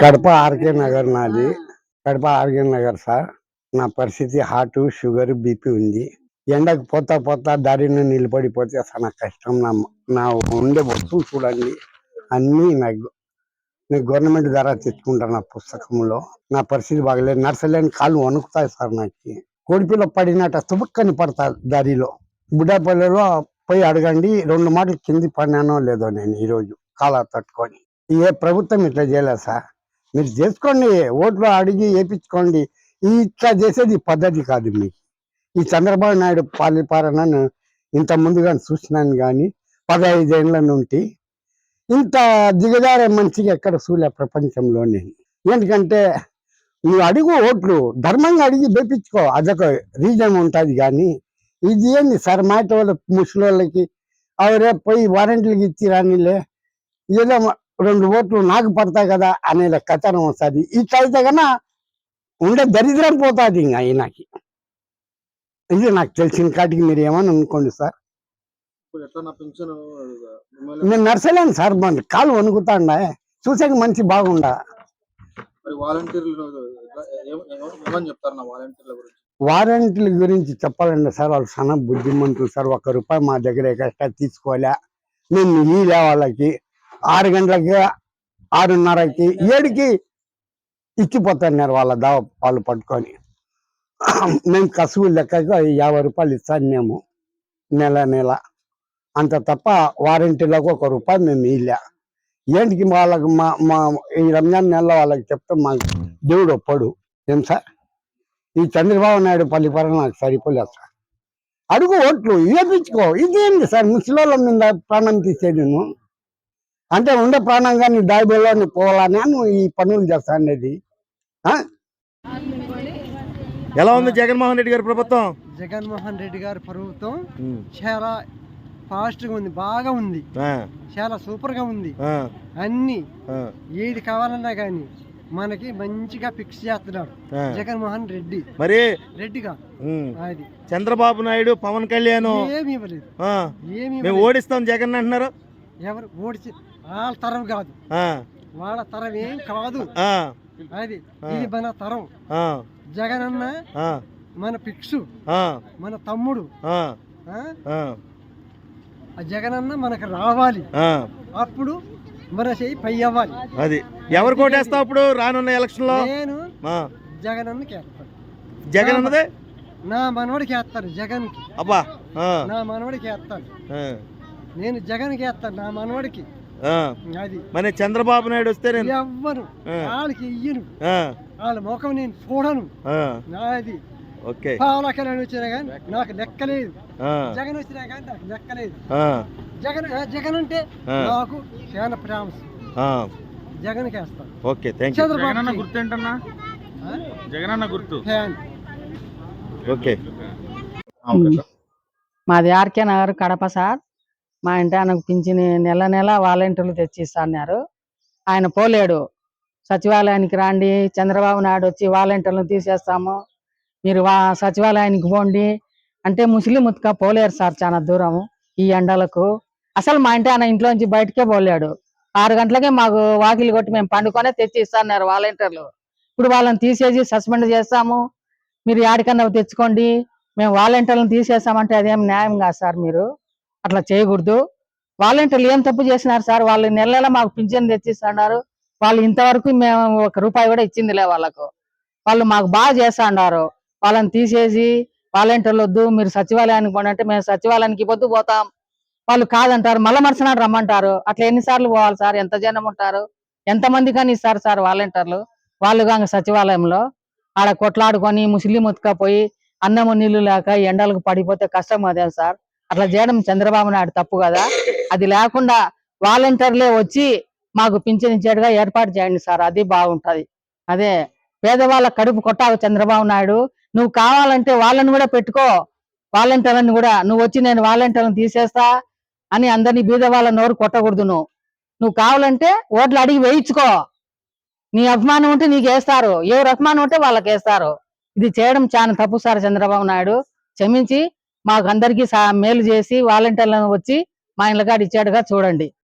Kadapa RK Nagar నాది. Kadapa RK Nagar sir. నా పరిస్థితి హార్ట్ షుగర్ బీపీ ఉంది. ఎండకు పోతా పోతా దారిని నిలబడిపోతే చాలా కష్టం. నా నా ఉండే వస్తువు చూడండి. అన్నీ నాకు నేను గవర్నమెంట్ ద్వారా తెచ్చుకుంటాను నా పుస్తకంలో. నా పరిస్థితి బాగలేదు. నర్సలేని కాళ్ళు వణుకుతాయి సార్ నాకు. కోడిపిల్ల పడినట్టు తుబక్కని పడతా దారిలో. బుడ్డాపల్లిలో పోయి అడగండి. రెండు మాటలు కింది పడినానో లేదో నేను ఈరోజు కాలా తట్టుకొని. ఏ ప్రభుత్వం ఇట్లా చేయలేదు సార్? మీరు చేసుకోండి ఓట్లు అడిగి వేయించుకోండి ఇట్లా చేసేది పద్ధతి కాదు మీకు ఈ చంద్రబాబు నాయుడు పాలిపాలనను ఇంత ముందుగా చూసినాను కానీ పదహైదు నుండి ఇంత దిగజారే మనిషికి ఎక్కడ చూలే ప్రపంచంలోనే ఎందుకంటే నువ్వు అడుగు ఓట్లు ధర్మంగా అడిగి వేపించుకో. అదొక రీజన్ ఉంటుంది కానీ ఇది ఏంది సార్? మాట వాళ్ళ ముసలి వాళ్ళకి అవరే పోయి వారంటీలకి ఇచ్చి రానిలే. ఏదో రెండు ఓట్లు నాకు పడతాయి కదా అనే కథనం వస్తుంది. ఇట్లా అయితే కన్నా ఉండే దరిద్రం పోతుంది ఇంకా ఈయనకి. ఇది నాకు తెలిసిన కాటికి మీరు ఏమని అనుకోండి సార్. నేను నర్సలేను సార్ మన కాలు వణుకుతాండా చూసాక మంచి బాగుండా. వారంటీల గురించి చెప్పాలండి సార్ వాళ్ళు చాలా బుద్ధిమంతులు సార్ ఒక్క రూపాయి మా దగ్గర ఎక్స్ట్రా తీసుకోలే మేము ఈలే వాళ్ళకి. ఆరు గంటలకి ఆరున్నరకి ఏడుకి ఇచ్చిపోతున్నారు వాళ్ళ దావ వాళ్ళు పట్టుకొని. మేము కసువు లెక్కగా యాభై రూపాయలు ఇస్తాను మేము నెల నెల. అంత తప్ప వారంటీలకు ఒక రూపాయి మేము ఇలే ఏంటికి వాళ్ళకి మా మా ఈ రంజాన్ నెలలో వాళ్ళకి చెప్తే మాకు దేవుడు ఒప్పడు. ఏం సార్? ఈ చంద్రబాబు నాయుడు పల్లిపరం నాకు సరిపోలేదు సార్. అడుగు ఓట్లు వేపించుకో ఇదేంటి సార్? ముసలోళ్ళ మీద ప్రాణం తీసేది నువ్వు? అంటే ఉండే ప్రాణంగా నీ దాయిబోలో నీ పోవాలని నువ్వు ఈ పనులు చేస్తా అనేది? ఎలా ఉంది జగన్మోహన్ రెడ్డి గారి ప్రభుత్వం? జగన్మోహన్ రెడ్డి గారి ప్రభుత్వం చాలా ఫాస్ట్గా ఉంది బాగా ఉంది. చాలా సూపర్గా ఉంది. ఆ, అన్ని ఏది కావాలన్నా కానీ మనకి మంచిగా ఫిక్స్ చేస్తున్నాడు. జగన్మోహన్ రెడ్డి. మరి? రెడ్డిగా. అది. చంద్రబాబు నాయుడు పవన్ కళ్యాణ్ ఏమి ఇవ్వలేదు. ఏమి. ఓడిస్తాం జగన్ అంటున్నారు. ఎవరు ఓడిచి వాళ్ళ తరం కాదు. వాళ్ళ తరం ఏం కాదు. అది. ఇది మన తరం. జగన్ అన్న మన ఫిక్స్ ఆ, మన తమ్ముడు. జగన్ అన్న మనకు రావాలి. అప్పుడు మన చెయ్యి పై అవ్వాలి. అది. ఎవరు కోటేస్తావు ఇప్పుడు రానున్న ఎలక్షన్లో నేను జగన్ అన్నకి వేస్తాను జగన్ అన్నదే నా మనవడికి వేస్తాను జగన్కి. అబ్బా. ఆ, నా మనవడికి వేస్తాను నేను జగన్కి వేస్తాను నా మనవడికి. మరి చంద్రబాబు నాయుడు వస్తే నేను ఎవ్వరు. వాళ్ళకి ఇయ్యను ఆ, వాళ్ళ ముఖం నేను చూడను. ఆ, నాది. ఓకే. పాలకలని వచ్చినా కానీ నాకు లెక్కలేదు. జగన్ వచ్చినా కానీ నాకు లెక్కలేదు. ఆ, జగన్ జగన్ అంటే. నాకు చాలా ప్రేమ. ఆ, జగన్కి వేస్తాను ఓకే థ్యాంక్ యూ. చంద్రబాబు గుర్తు ఏంటన్నా జగనన్న గుర్తు. ఫ్యాన్. ఓకే. మాది ఆర్కే నగర్ కడప సార్. మా ఇంటి ఆయనకు పింఛని నెల నెల వాలంటీర్లు తెచ్చి ఇస్తున్నారు ఆయన పోలేడు. సచివాలయానికి రండి చంద్రబాబు నాయుడు వచ్చి వాలంటీర్లను తీసేస్తాము. మీరు వా సచివాలయానికి పోండి. అంటే ముస్లిం ముత్తుక పోలేరు సార్ చాలా దూరం ఈ ఎండలకు. అసలు మా ఇంటి ఆయన ఇంట్లోంచి బయటకే పోలేడు. ఆరు గంటలకే మాకు వాకిలి కొట్టి మేము పండుకొనే తెచ్చి ఇస్తున్నారు వాలంటీర్లు. ఇప్పుడు వాళ్ళని తీసేసి సస్పెండ్ చేస్తాము. మీరు యాడికన్నా తెచ్చుకోండి. మేము వాలంటీర్లను తీసేసామంటే అదేం న్యాయం కాదు సార్ మీరు. అట్లా చేయకూడదు. వాలంటీర్లు ఏం తప్పు చేసినారు సార్? వాళ్ళు నెల నెల మాకు పింఛన్ తెచ్చిస్తున్నారు. వాళ్ళు ఇంతవరకు మేము ఒక రూపాయి కూడా ఇచ్చిందిలే వాళ్ళకు. వాళ్ళు మాకు బాగా చేస్తాండారు వాళ్ళని తీసేసి వాలంటీర్లు వద్దు మీరు సచివాలయానికి పోండి అంటే మేము సచివాలయానికి పొద్దు పోతాం. వాళ్ళు కాదంటారు మళ్ళా మరుసనాడు రమ్మంటారు. అట్లా ఎన్నిసార్లు పోవాలి సార్? ఎంత జనం ఉంటారు? ఎంత మంది కానీ ఇస్తారు సార్ వాలంటీర్లు? వాళ్ళు కాక సచివాలయంలో ఆడ కొట్లాడుకొని ముస్లిం ఉతకపోయి అన్నము నీళ్ళు లేక ఎండలకు పడిపోతే కష్టం అదే సార్. అట్లా చేయడం చంద్రబాబు నాయుడు తప్పు కదా? అది లేకుండా వాలంటీర్లే వచ్చి మాకు పింఛనిచ్చేట్టుగా ఏర్పాటు చేయండి సార్ అది బాగుంటది. అదే పేదవాళ్ళ కడుపు కొట్టావు చంద్రబాబు నాయుడు నువ్వు కావాలంటే వాళ్ళని కూడా పెట్టుకో వాలంటీర్లను కూడా. నువ్వు వచ్చి నేను వాలంటీర్లను తీసేస్తా అని అందరినీ బీదవాళ్ళ నోరు కొట్టకూడదు నువ్వు. నువ్వు కావాలంటే ఓట్లు అడిగి వేయించుకో. నీ అభిమానం ఉంటే నీకు వేస్తారు. ఎవరు అభిమానం ఉంటే వాళ్ళకి వేస్తారు. ఇది చేయడం చాలా తప్పు సార్ చంద్రబాబు నాయుడు. క్షమించి మాకు అందరికీ సా- మేలు చేసి వాలంటీర్లను వచ్చి మా ఇళ్ళకాడ ఇచ్చాడుగా చూడండి.